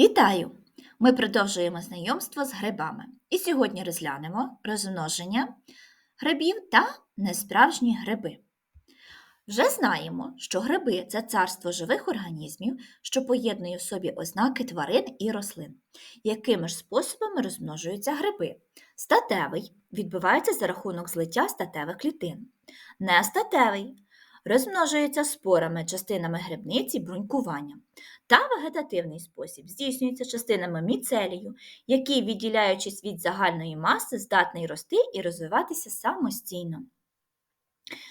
Вітаю! Ми продовжуємо знайомство з грибами. І сьогодні розглянемо розмноження грибів та несправжні гриби. Вже знаємо, що гриби це царство живих організмів, що поєднує в собі ознаки тварин і рослин. Якими ж способами розмножуються гриби? Статевий відбувається за рахунок злиття статевих клітин. Нестатевий розмножується спорами, частинами грибниці, брунькуванням. Та вегетативний спосіб здійснюється частинами міцелію, який, відділяючись від загальної маси, здатний рости і розвиватися самостійно.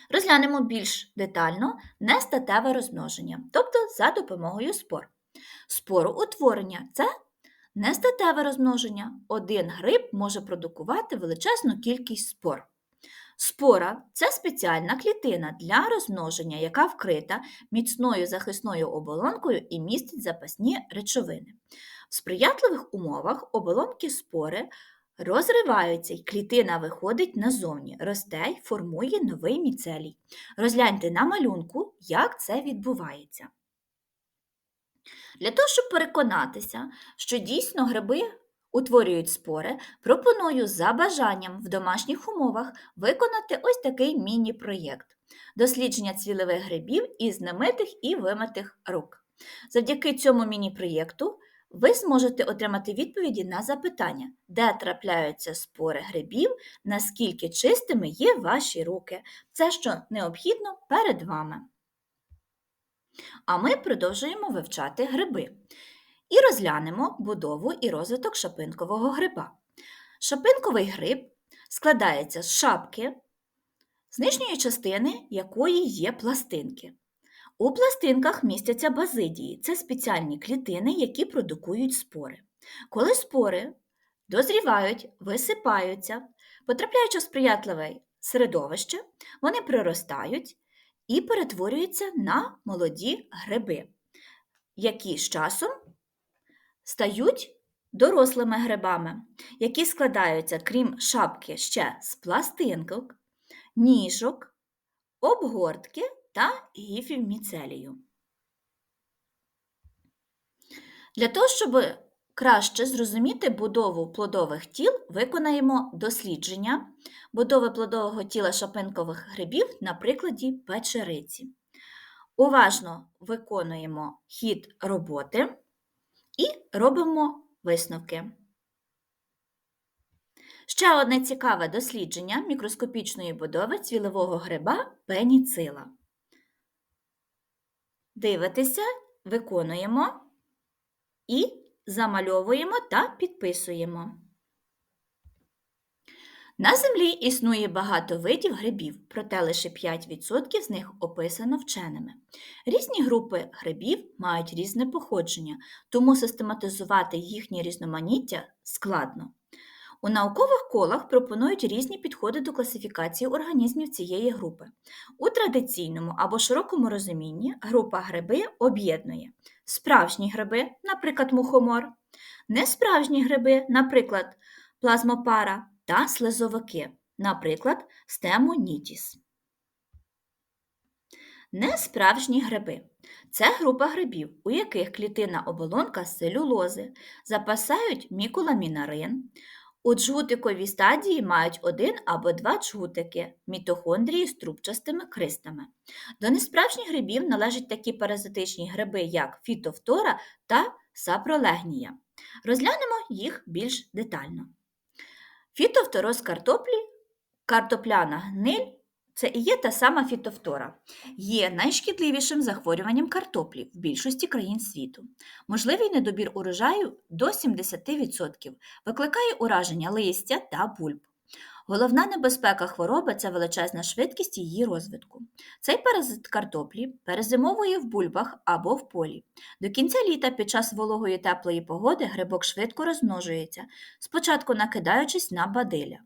Розглянемо більш детально нестатеве розмноження, тобто за допомогою спор. Спороутворення це нестатеве розмноження. Один гриб може продукувати величезну кількість спор. Спора це спеціальна клітина для розмноження, яка вкрита міцною захисною оболонкою і містить запасні речовини. В сприятливих умовах оболонки спори розриваються і клітина виходить назовні, росте й формує новий міцелій. Розгляньте на малюнку, як це відбувається. Для того, щоб переконатися, що дійсно гриби утворюють спори, пропоную за бажанням в домашніх умовах виконати ось такий міні-проєкт дослідження цвілевих грибів із немитих і вимитих рук. Завдяки цьому міні-проєкту ви зможете отримати відповіді на запитання, де трапляються спори грибів, наскільки чистими є ваші руки. Це що необхідно перед вами. А ми продовжуємо вивчати гриби і розглянемо будову і розвиток шапинкового гриба. Шапинковий гриб складається з шапки, з нижньої частини якої є пластинки. У пластинках містяться базидії це спеціальні клітини, які продукують спори. Коли спори дозрівають, висипаються, потрапляючи в сприятливе середовище, вони приростають і перетворюються на молоді гриби, які з часом стають дорослими грибами, які складаються, крім шапки, ще з пластинок, ніжок, обгортки та гіфів міцелію. Для того, щоб краще зрозуміти будову плодових тіл, виконаємо дослідження будови плодового тіла шапинкових грибів на прикладі печериці. Уважно виконуємо хід роботи робимо висновки. Ще одне цікаве дослідження мікроскопічної будови цвілового гриба пеніцила. Дивитися, виконуємо і замальовуємо та підписуємо. На землі існує багато видів грибів, проте лише 5% з них описано вченими. Різні групи грибів мають різне походження, тому систематизувати їхнє різноманіття складно. У наукових колах пропонують різні підходи до класифікації організмів цієї групи. У традиційному або широкому розумінні група гриби об'єднує справжні гриби, наприклад, мухомор, несправжні гриби, наприклад, плазмопара та слизовики, наприклад, стемонітіс. Несправжні гриби це група грибів, у яких клітинна оболонка з целюлози запасають мікуламінарин. У джгутиковій стадії мають один або два джгутики, мітохондрії з трубчастими кристами. До несправжніх грибів належать такі паразитичні гриби, як фітофтора та сапролегнія. Розглянемо їх більш детально. Фітофтороз картоплі, картопляна гниль це і є та сама фітофтора, є найшкідливішим захворюванням картоплі в більшості країн світу. Можливий недобір урожаю до 70%, викликає ураження листя та бульб. Головна небезпека хвороби це величезна швидкість її розвитку. Цей паразит картоплі перезимовує в бульбах або в полі. До кінця літа під час вологої теплої погоди грибок швидко розмножується, спочатку накидаючись на бадиля.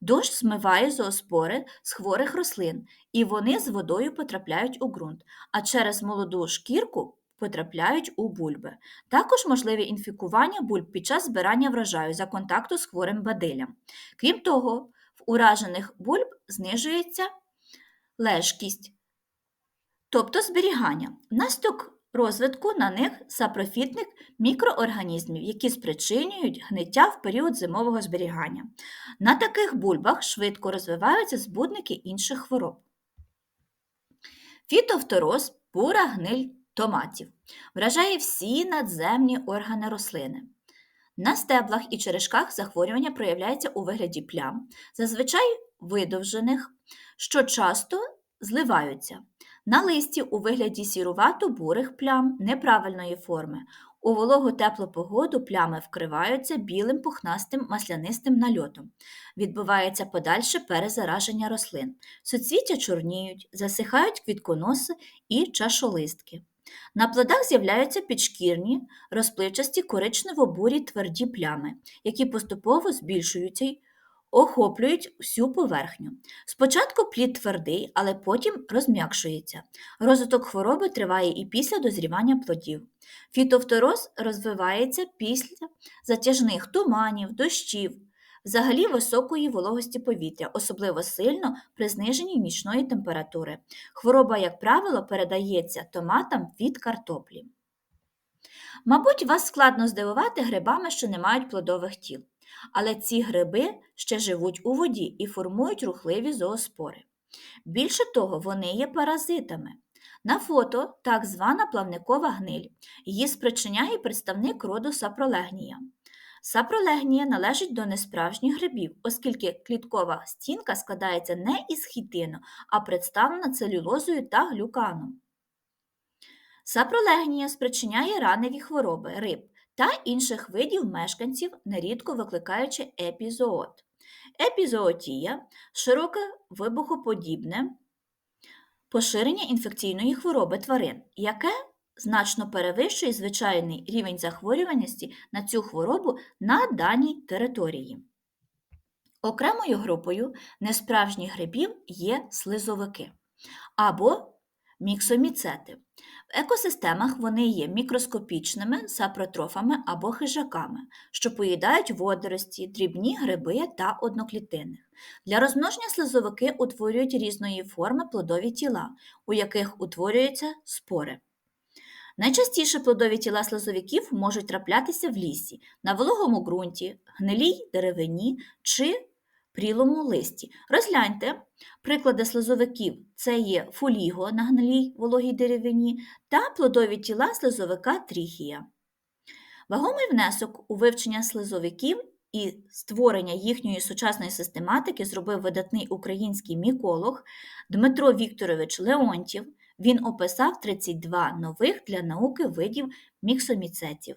Дощ змиває зооспори з хворих рослин, і вони з водою потрапляють у ґрунт, а через молоду шкірку потрапляють у бульби. Також можливі інфікування бульб під час збирання врожаю за контакту з хворим бадилям. Крім того, уражених бульб знижується лежкість, тобто зберігання. Внаслідок розвитку на них сапрофітних мікроорганізмів, які спричинюють гниття в період зимового зберігання. На таких бульбах швидко розвиваються збудники інших хвороб. Фітофтороз бура гниль томатів вражає всі надземні органи рослини. На стеблах і черешках захворювання проявляється у вигляді плям, зазвичай видовжених, що часто зливаються. На листі у вигляді сірувато-бурих плям неправильної форми. У вологу теплу погоду плями вкриваються білим пухнастим маслянистим нальотом. Відбувається подальше перезараження рослин. Суцвіття чорніють, засихають квітконоси і чашолистки. На плодах з'являються підшкірні, розпливчасті коричнево-бурі тверді плями, які поступово збільшуються й охоплюють всю поверхню. Спочатку плід твердий, але потім розм'якшується. Розвиток хвороби триває і після дозрівання плодів. Фітофтороз розвивається після затяжних туманів, дощів, взагалі високої вологості повітря, особливо сильно при зниженні нічної температури. Хвороба, як правило, передається томатам від картоплі. Мабуть, вас складно здивувати грибами, що не мають плодових тіл. Але ці гриби ще живуть у воді і формують рухливі зооспори. Більше того, вони є паразитами. На фото так звана плавникова гниль. Її спричиняє представник роду сапролегнія. Сапролегнія належить до несправжніх грибів, оскільки кліткова стінка складається не із хітину, а представлена целюлозою та глюканом. Сапролегнія спричиняє раневі хвороби риб та інших видів мешканців, нерідко викликаючи епізоот. Епізоотія широке вибухоподібне поширення інфекційної хвороби тварин, яке значно перевищує звичайний рівень захворюваності на цю хворобу на даній території. Окремою групою несправжніх грибів є слизовики або міксоміцети. В екосистемах вони є мікроскопічними сапротрофами або хижаками, що поїдають водорості, дрібні гриби та одноклітинних. Для розмноження слизовики утворюють різної форми плодові тіла, у яких утворюються спори. Найчастіше плодові тіла слизовиків можуть траплятися в лісі, на вологому ґрунті, гнилій деревині чи прілому листі. Розгляньте приклади слизовиків це є фоліго на гнилій вологій деревині та плодові тіла слизовика тріхія. Вагомий внесок у вивчення слизовиків і створення їхньої сучасної систематики зробив видатний український міколог Дмитро Вікторович Леонтів. Він описав 32 нових для науки видів міксоміцетів.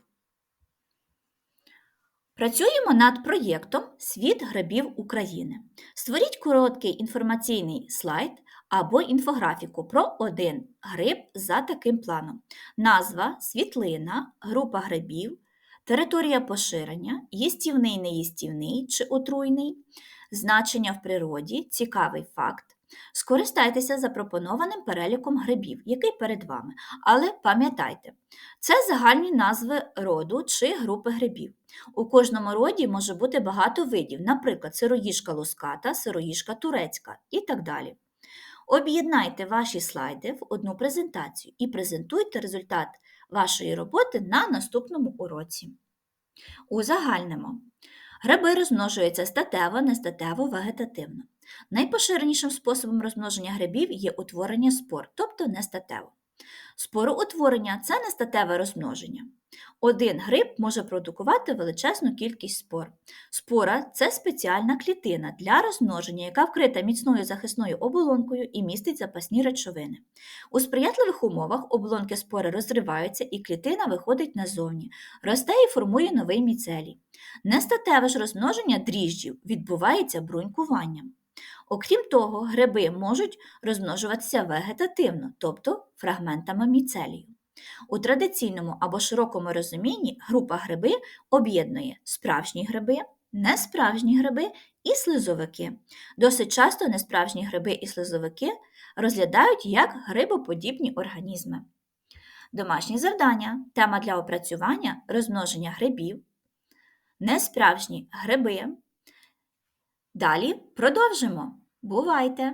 Працюємо над проєктом Світ грибів України. Створіть короткий інформаційний слайд або інфографіку про один гриб за таким планом: назва, світлина, група грибів, територія поширення, їстівний, неїстівний чи отруйний, значення в природі, цікавий факт. Скористайтеся запропонованим переліком грибів, який перед вами. Але пам'ятайте, це загальні назви роду чи групи грибів. У кожному роді може бути багато видів, наприклад, сироїжка луската, сироїжка турецька і так далі. Об'єднайте ваші слайди в одну презентацію і презентуйте результат вашої роботи на наступному уроці. Узагальнимо. Гриби розмножуються статево, нестатево, вегетативно. Найпоширенішим способом розмноження грибів є утворення спор, тобто нестатево. Спороутворення це нестатеве розмноження. Один гриб може продукувати величезну кількість спор. Спора це спеціальна клітина для розмноження, яка вкрита міцною захисною оболонкою і містить запасні речовини. У сприятливих умовах оболонки спори розриваються і клітина виходить назовні, росте і формує новий міцелій. Нестатеве ж розмноження дріжджів відбувається брунькуванням. Окрім того, гриби можуть розмножуватися вегетативно, тобто фрагментами міцелію. У традиційному або широкому розумінні група гриби об'єднує справжні гриби, несправжні гриби і слизовики. Досить часто несправжні гриби і слизовики розглядають як грибоподібні організми. Домашні завдання тема для опрацювання розмноження грибів, несправжні гриби. Далі продовжимо. Бувайте!